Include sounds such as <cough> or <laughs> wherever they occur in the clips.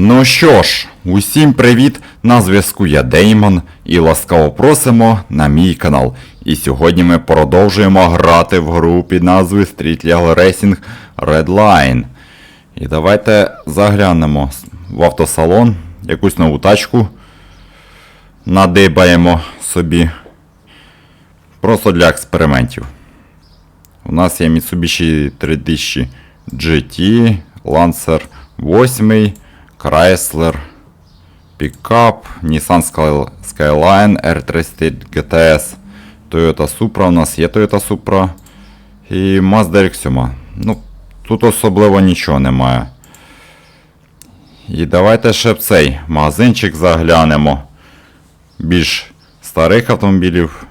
Ну що ж, усім привіт! На зв'язку я Деймон і ласкаво просимо на мій канал. І сьогодні ми продовжуємо грати в гру під назвою Street Legal Racing Redline. І давайте заглянемо в автосалон, якусь нову тачку. Надибаємо собі. Просто для експериментів. У нас є Mitsubishi 3000 GT, Lancer 8, Chrysler Pickup, Nissan Skyline R30 GTS, Toyota Supra, у нас є Toyota Supra і Mazda RX-7. Ну, тут особливо нічого немає. І давайте ще в цей магазинчик заглянемо. Більш старих автомобілів,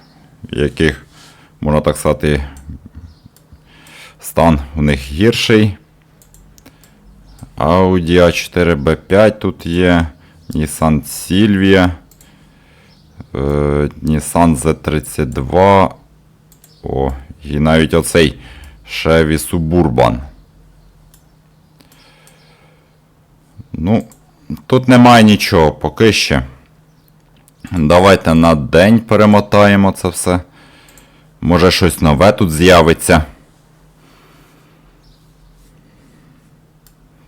яких, можна так сказати, стан у них гірший. Audi A4 B5 тут є. Nissan Silvia. е, Nissan Z32. О, і навіть оцей Chevy Suburban. Ну, тут немає нічого поки ще. Давайте на день перемотаємо це все. Може щось нове тут з'явиться.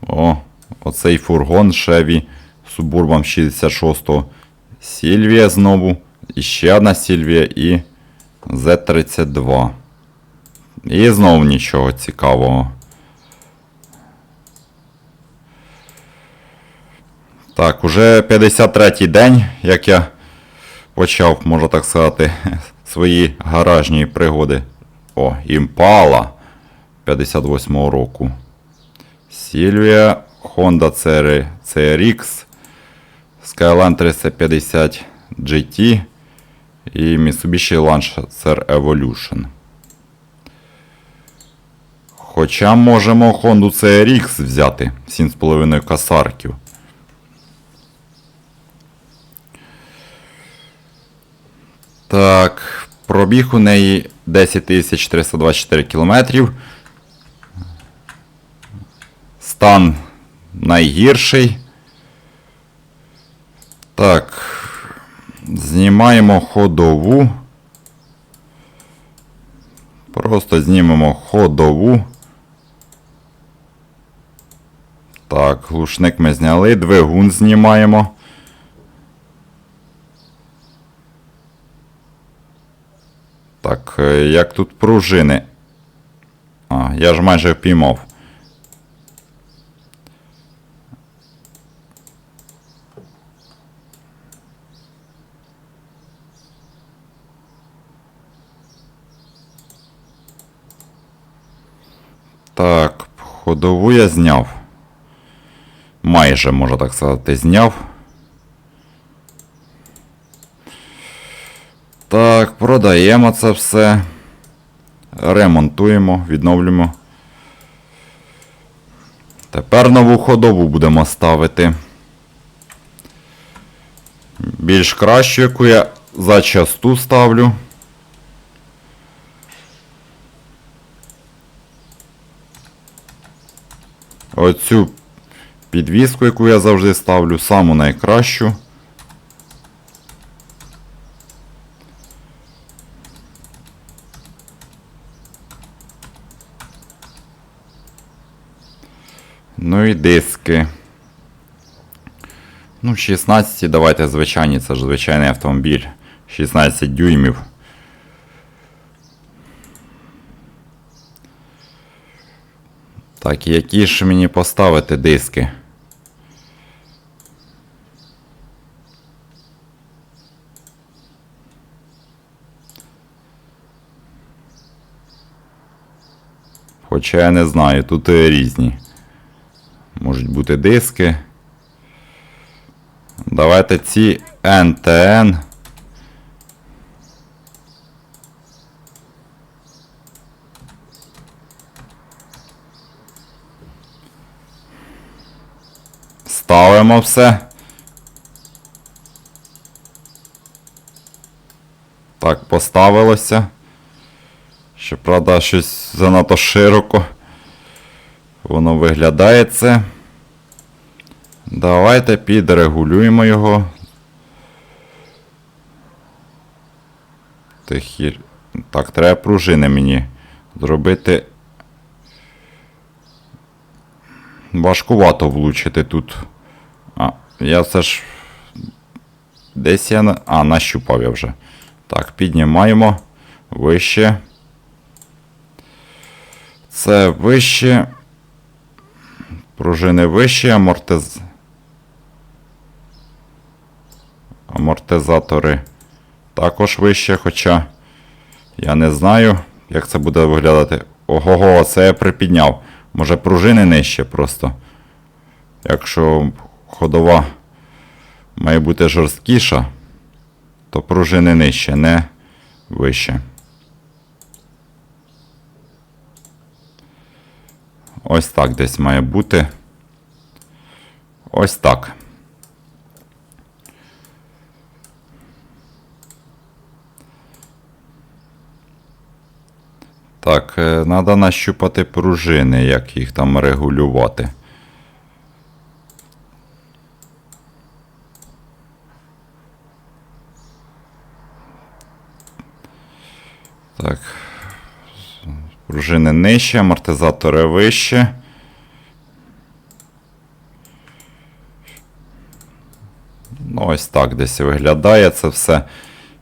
О, оцей фургон Chevy Suburban 66 го Сільвія знову. І ще одна Сільвія і Z32. І знову нічого цікавого. Так, уже 53-й день, як я почав, можна так сказати, <laughs> свої гаражні пригоди. О, Імпала 58-го року. Сільвія, Honda CR, CRX, Skyline 350 GT і Mitsubishi Lancer Evolution. Хоча можемо Honda CRX взяти 7,5 касарків. Так, пробіг у неї 10324 кілометрів. Стан найгірший. Так. Знімаємо ходову. Просто знімемо ходову. Так, глушник ми зняли, двигун знімаємо. Так, е, як тут пружини? А, я ж майже впіймав. Так, ходову я зняв. Майже, можна так сказати, зняв. Так, продаємо це все. Ремонтуємо, відновлюємо. Тепер нову ходову будемо ставити. Більш кращу, яку я зачасту ставлю. Оцю підвіску, яку я завжди ставлю, саму найкращу. Ну і диски. Ну, 16 давайте звичайні, це ж звичайний автомобіль. 16 дюймів. Так, які ж мені поставити диски? Хоча я не знаю, тут е, різні. Можуть бути диски. Давайте ці NTN. Ставимо все. Так, поставилося. Щоправда, щось занадто широко. Воно виглядає це. Давайте підрегулюємо його. Тихір. Так, треба пружини мені зробити. Важкувато влучити тут. Я все ж. Десь я. А, нащупав я вже. Так, піднімаємо. Вище. Це вище. Пружини вище, амортиз... амортизатори також вище, хоча я не знаю, як це буде виглядати. Ого, це я припідняв. Може пружини нижче просто. Якщо ходова має бути жорсткіша, то пружини нижче, не вище. Ось так десь має бути. Ось так. Так, треба нащупати пружини, як їх там регулювати. Так. Пружини нижче, амортизатори вище. Ну, ось так десь виглядає це все.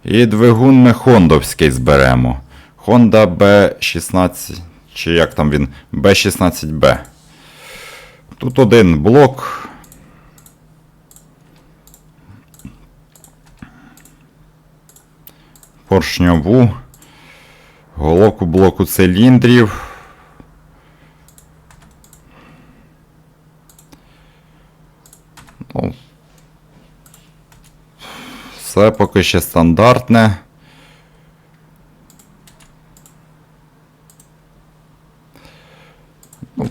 І двигун ми хондовський зберемо. Honda B16. Чи як там він? B16B. Тут один блок. Поршньову. Головку блоку циліндрів. Ну, все поки ще стандартне. Ну,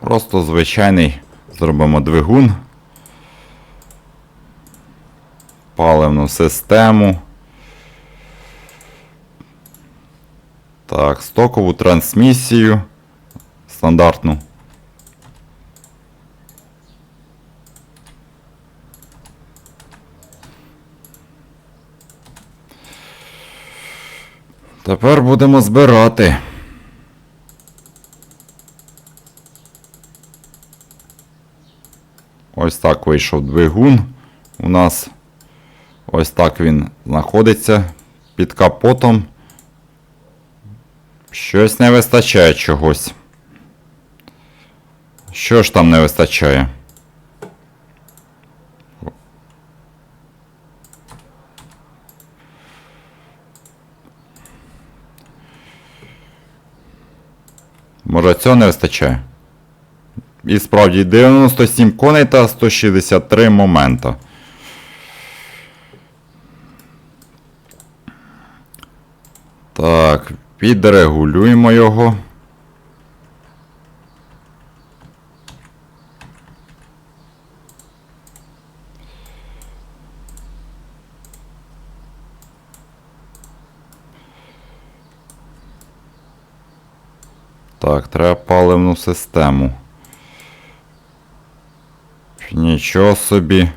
Просто звичайний зробимо двигун. Паливну систему. Так, стокову трансмісію. Стандартну. Тепер будемо збирати. Ось так вийшов двигун. У нас ось так він знаходиться під капотом. Щось не вистачає чогось. Що ж там не вистачає? Може цього не вистачає? І справді 97 коней та 163 момента. Так, підрегулюємо його. Так, треба паливну систему. Нічого собі.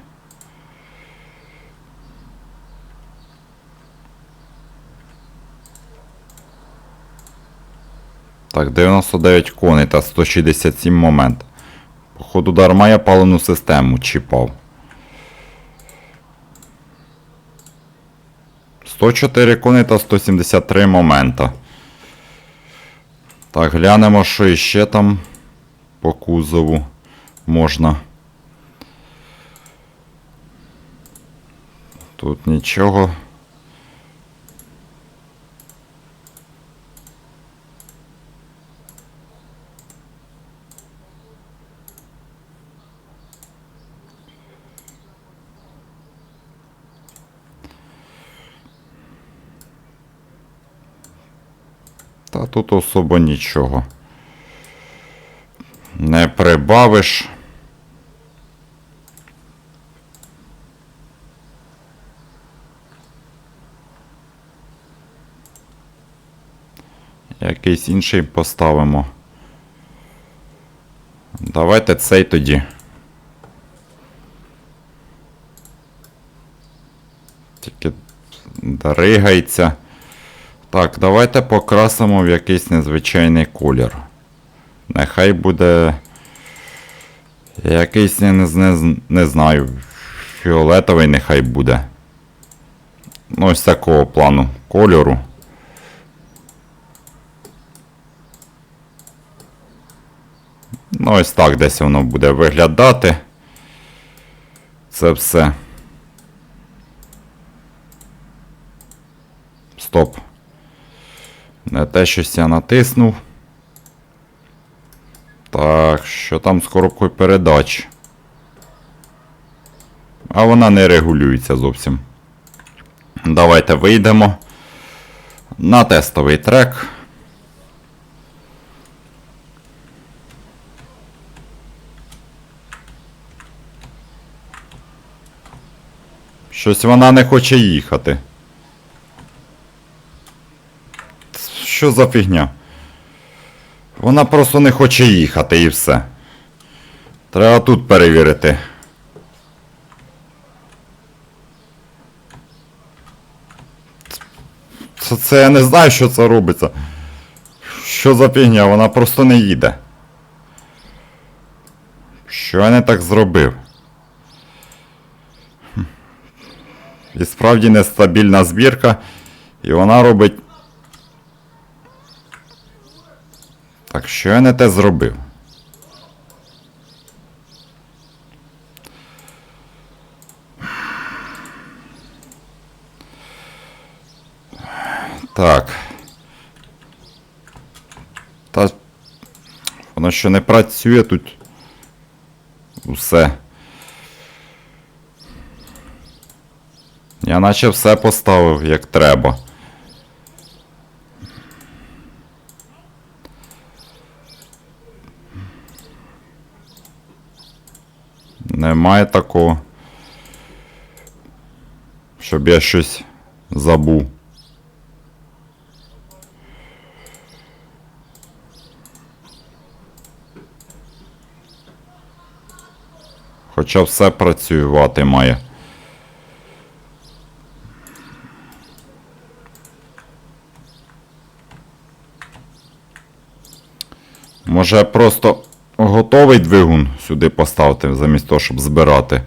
Так, 99 коней та 167 момент. Походу, дарма я паливну систему чіпав. 104 коней та 173 момента. Так, глянемо, що іще там по кузову можна. Тут нічого. Та тут особо нічого. Не прибавиш. Якийсь інший поставимо. Давайте цей тоді. Тільки доригається. Так, давайте покрасимо в якийсь незвичайний колір. Нехай буде. Якийсь, я не, не, не знаю. Фіолетовий нехай буде. Ну, ось такого плану кольору. Ну, ось так десь воно буде виглядати. Це все. Стоп. Не те щось я натиснув. Так, що там з коробкою передач? А вона не регулюється зовсім. Давайте вийдемо на тестовий трек. Щось вона не хоче їхати. Що за фігня? Вона просто не хоче їхати і все. Треба тут перевірити. Це, це я не знаю, що це робиться. Що за фігня? Вона просто не їде. Що я не так зробив? І справді нестабільна збірка, і вона робить. Так, що я не те зробив? Так. Та. Воно що не працює тут. Усе. Я наче все поставив як треба. Немає такого. Щоб я щось забув. Хоча все працювати має. Може просто готовий двигун сюди поставити, замість того, щоб збирати.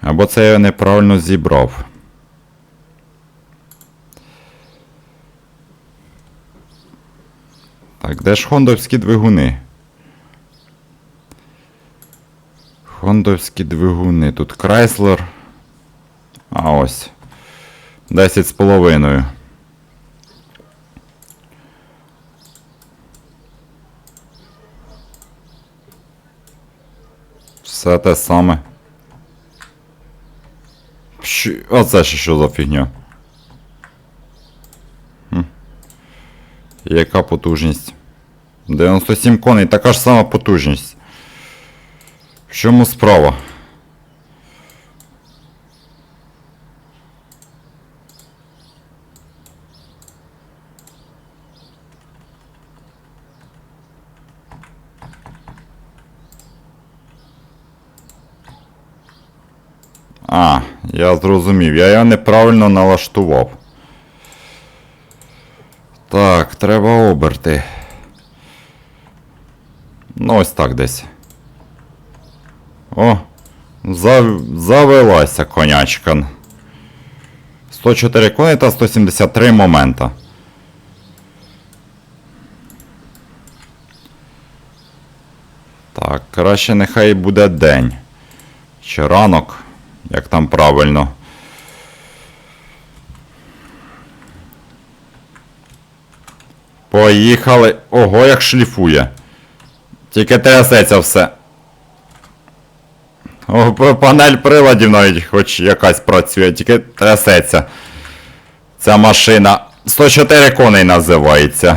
Або це я неправильно зібрав. Так, де ж хондовські двигуни? Хондовські двигуни. Тут Крайслер. А ось. 10 з половиною. Все те саме. А це ще що за фігня? Хм. Яка потужність? 97 коней, така ж сама потужність. В чому справа? А, я зрозумів, я його неправильно налаштував. Так, треба оберти. Ну, ось так десь. О, зав... завелася конячка. 104 коні та 173 момента. Так, краще нехай буде день. Чи ранок, як там правильно. Поїхали. Ого, як шліфує. Тільки трясеться все. О, панель приладів навіть хоч якась працює, тільки трясеться. Ця машина 104 коней називається.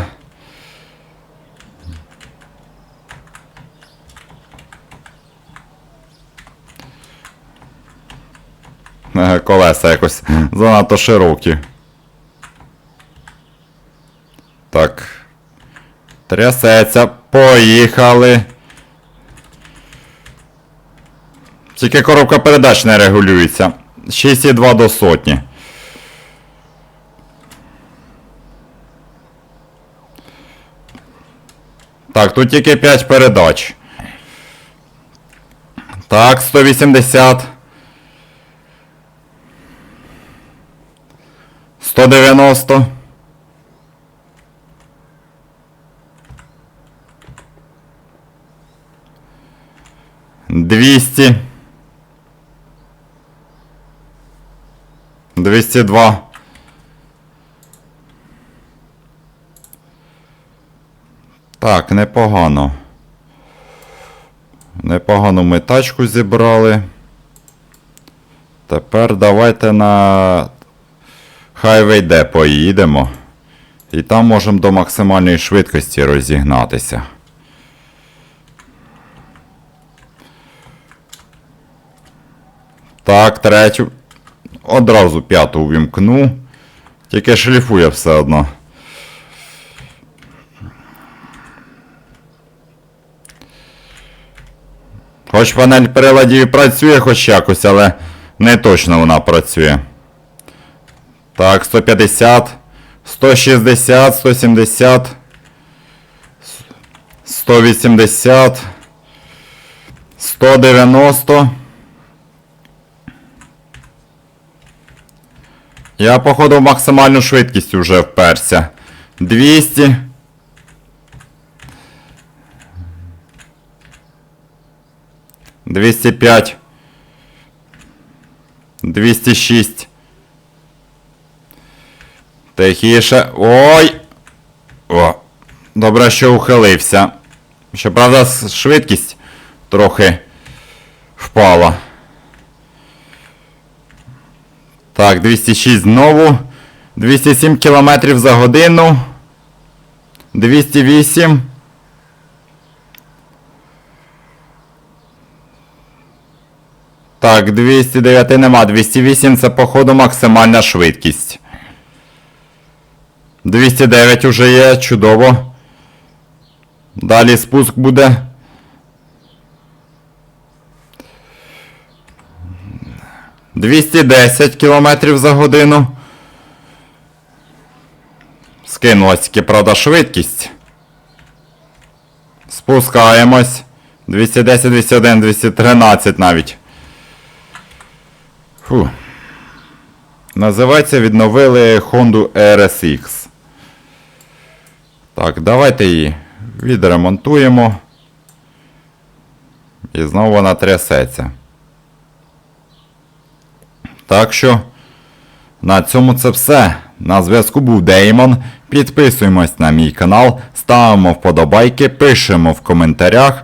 <laughs> Колеса якось занадто широкі. Так. Трясеться. Поїхали. Тільки коробка передач не регулюється. 6,2 до сотні. Так, тут тільки 5 передач. Так, 180. 190. Двісті. Двісті два. Так, непогано. Непогано ми тачку зібрали. Тепер давайте на Highway D поїдемо. І там можемо до максимальної швидкості розігнатися. Так, третю. Одразу п'яту увімкну. Тільки шліфує все одно. Хоч панель приладів і працює хоч якось, але не точно вона працює. Так, 150, 160, 170, 180, 190. Я, походу, в максимальну швидкість вже вперся. 200. Двісті п'ять. Двісті шість. Тихіше. Ой! О! Добре, що ухилився. Щоправда, швидкість трохи впала. Так, 206 знову. 207 км за годину. 208. Так, 209 нема. 208 це, походу, максимальна швидкість. 209 уже є, чудово. Далі спуск буде. Двісті десять кілометрів за годину. Скинулась тільки, правда, швидкість. Спускаємось. 210, 201, 213 навіть. Фу. Називається відновили Honda RSX. Так, давайте її відремонтуємо. І знову вона трясеться. Так що, на цьому це все. На зв'язку був Деймон. Підписуємось на мій канал, ставимо вподобайки, пишемо в коментарях.